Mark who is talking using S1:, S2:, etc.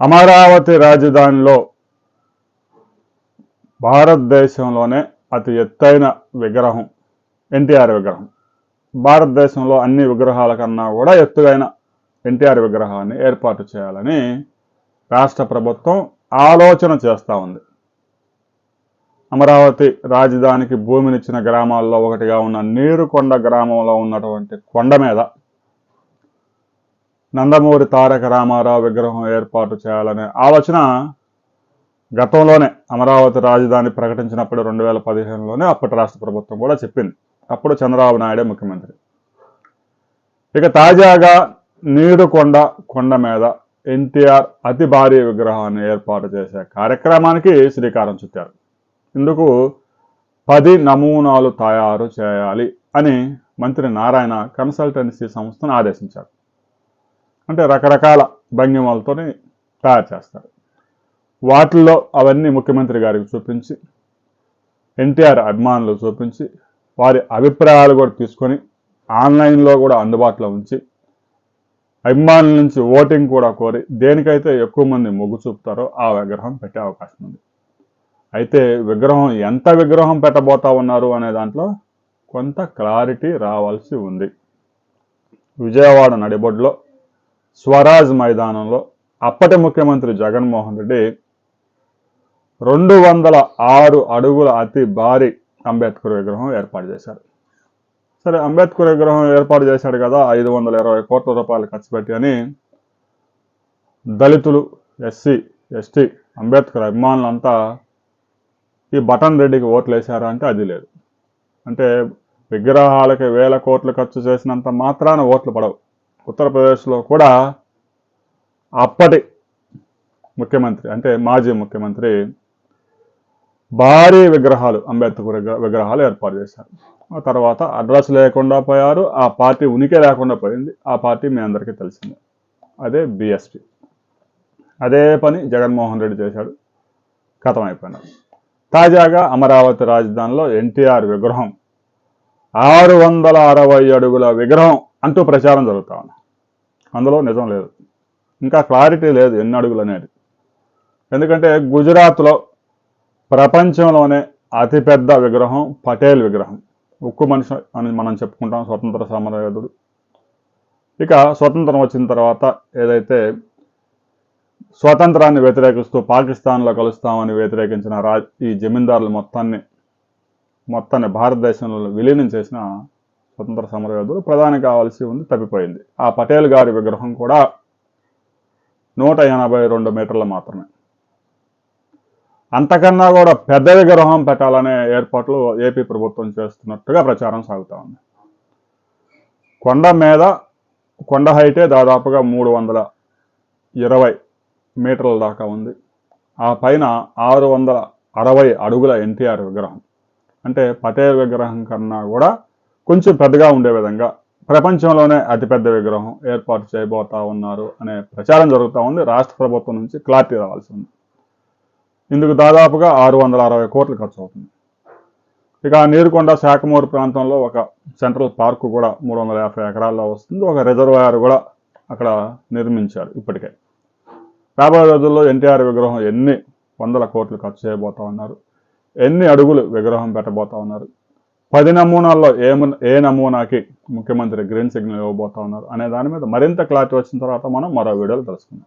S1: అమరావతి రాజధానిలో భారతదేశంలోనే అతి ఎత్తైన విగ్రహం ఎన్టీఆర్ విగ్రహం. భారతదేశంలో అన్ని విగ్రహాల కన్నా కూడా ఎత్తుగైన ఎన్టీఆర్ విగ్రహాన్ని ఏర్పాటు చేయాలని రాష్ట్ర ప్రభుత్వం ఆలోచన చేస్తూ ఉంది. అమరావతి రాజధానికి భూమినిచ్చిన గ్రామాల్లో ఒకటిగా ఉన్న నీరుకొండ గ్రామంలో ఉన్నటువంటి కొండ మీద నందమూరి తారక రామారావు విగ్రహం ఏర్పాటు చేయాలనే ఆలోచన గతంలోనే అమరావతి రాజధాని ప్రకటించినప్పుడు రెండు వేల పదిహేనులోనే అప్పటి రాష్ట్ర ప్రభుత్వం కూడా చెప్పింది. అప్పుడు చంద్రబాబు నాయుడే ముఖ్యమంత్రి. ఇక తాజాగా నీరుకొండ కొండ మీద ఎన్టీఆర్ అతి భారీ విగ్రహాన్ని ఏర్పాటు చేసే కార్యక్రమానికి శ్రీకారం చుట్టారు. ఇందుకు పది నమూనాలు తయారు చేయాలి అని మంత్రి నారాయణ కన్సల్టెన్సీ సంస్థను ఆదేశించారు. అంటే రకరకాల భంగిమలతోని తయారు చేస్తారు. వాటిల్లో అవన్నీ ముఖ్యమంత్రి గారికి చూపించి ఎన్టీఆర్ అభిమానులు చూపించి వారి అభిప్రాయాలు కూడా తీసుకొని ఆన్లైన్లో కూడా అందుబాటులో ఉంచి అభిమానుల నుంచి ఓటింగ్ కూడా కోరి దేనికైతే ఎక్కువ మంది మొగ్గు చూపుతారో ఆ విగ్రహం పెట్టే అవకాశం ఉంది. అయితే విగ్రహం ఎంత విగ్రహం పెట్టబోతా ఉన్నారు అనే దాంట్లో కొంత క్లారిటీ రావాల్సి ఉంది. విజయవాడ నడిబొడ్లో స్వరాజ్ మైదానంలో అప్పటి ముఖ్యమంత్రి జగన్మోహన్ రెడ్డి రెండు వందల ఆరు అడుగుల అతి భారీ అంబేద్కర్ విగ్రహం ఏర్పాటు చేశారు. సరే అంబేద్కర్ విగ్రహం ఏర్పాటు చేశాడు కదా ఐదు వందల ఇరవై కోట్ల రూపాయలు ఖర్చు పెట్టి అని దళితులు ఎస్సీ ఎస్టీ అంబేద్కర్ అభిమానులంతా ఈ బటన్ రెడ్డికి ఓట్లు వేశారా అంటే అది లేదు. అంటే విగ్రహాలకి వేల కోట్లు ఖర్చు చేసినంత మాత్రాన ఓట్లు పడవు. ఉత్తరప్రదేశ్లో కూడా అప్పటి ముఖ్యమంత్రి అంటే మాజీ ముఖ్యమంత్రి భారీ విగ్రహాలు అంబేద్కర్ విగ్రహాలు ఏర్పాటు చేశారు. ఆ తర్వాత అడ్రస్ లేకుండా పోయారు ఆ పార్టీ ఉనికి లేకుండా పోయింది. ఆ పార్టీ మీ అందరికీ తెలిసిందే. అదే బిఎస్పి అదే పని జగన్మోహన్ రెడ్డి చేశాడు. కథం అయిపోయినారు తాజాగా అమరావతి రాజధానిలో ఎన్టీఆర్ విగ్రహం ఆరు వందల అరవై అడుగుల విగ్రహం అంటూ ప్రచారం జరుగుతా ఉంది. అందులో నిజం లేదు. ఇంకా క్లారిటీ లేదు ఎన్ని అడుగులు అనేది ఎందుకంటే గుజరాత్లో ప్రపంచంలోనే అతిపెద్ద విగ్రహం పటేల్ విగ్రహం. ఉక్కు మనిషి అని మనం చెప్పుకుంటాం స్వతంత్ర సమరయోధుడు. ఇక స్వతంత్రం వచ్చిన తర్వాత ఏదైతే స్వాతంత్రాన్ని వ్యతిరేకిస్తూ పాకిస్తాన్లో కలుస్తామని వ్యతిరేకించిన రా ఈ జమీందారులు మొత్తాన్ని మొత్తాన్ని భారతదేశంలో విలీనం చేసిన స్వతంత్ర సమరయోధుడు ప్రధాని కావాల్సి ఉంది తప్పిపోయింది. ఆ పటేల్ గారి విగ్రహం కూడా నూట ఎనభై రెండు మీటర్లు మాత్రమే. అంతకన్నా కూడా పెద్ద విగ్రహం పెట్టాలనే ఏర్పాట్లు ఏపీ ప్రభుత్వం చేస్తున్నట్టుగా ప్రచారం సాగుతూ ఉంది. కొండ మీద కొండ హైటే దాదాపుగా మూడు వందల ఇరవై మీటర్ల దాకా ఉంది. ఆ పైన ఆరు వందల అరవై అడుగుల ఎన్టీఆర్ విగ్రహం. అంటే పటేల్ విగ్రహం కన్నా కూడా కొంచెం పెద్దగా ఉండే విధంగా ప్రపంచంలోనే అతిపెద్ద విగ్రహం ఏర్పాటు చేయబోతా ఉన్నారు అనే ప్రచారం జరుగుతూ ఉంది. రాష్ట్ర ప్రభుత్వం నుంచి క్లారిటీ రావాల్సి ఉంది. ఇందుకు దాదాపుగా ఆరు వందల అరవై కోట్లు ఖర్చు అవుతుంది. ఇక నీరుకొండ శాఖమూరు ప్రాంతంలో ఒక సెంట్రల్ పార్కు కూడా మూడు వందల యాభై ఎకరాల్లో వస్తుంది. ఒక రిజర్వాయర్ కూడా అక్కడ నిర్మించారు ఇప్పటికే. రాబోయే రోజుల్లో ఎన్టీఆర్ విగ్రహం ఎన్ని వందల కోట్లు ఖర్చు చేయబోతా ఉన్నారు? ఎన్ని అడుగులు విగ్రహం పెట్టబోతా ఉన్నారు? పది నమూనాల్లో ఏ ఏ నమూనాకి ముఖ్యమంత్రి గ్రీన్ సిగ్నల్ ఇవ్వబోతా ఉన్నారు అనే దాని మీద మరింత క్లారిటీ వచ్చిన తర్వాత మనం మరో వీడియోలు తెలుసుకుందాం.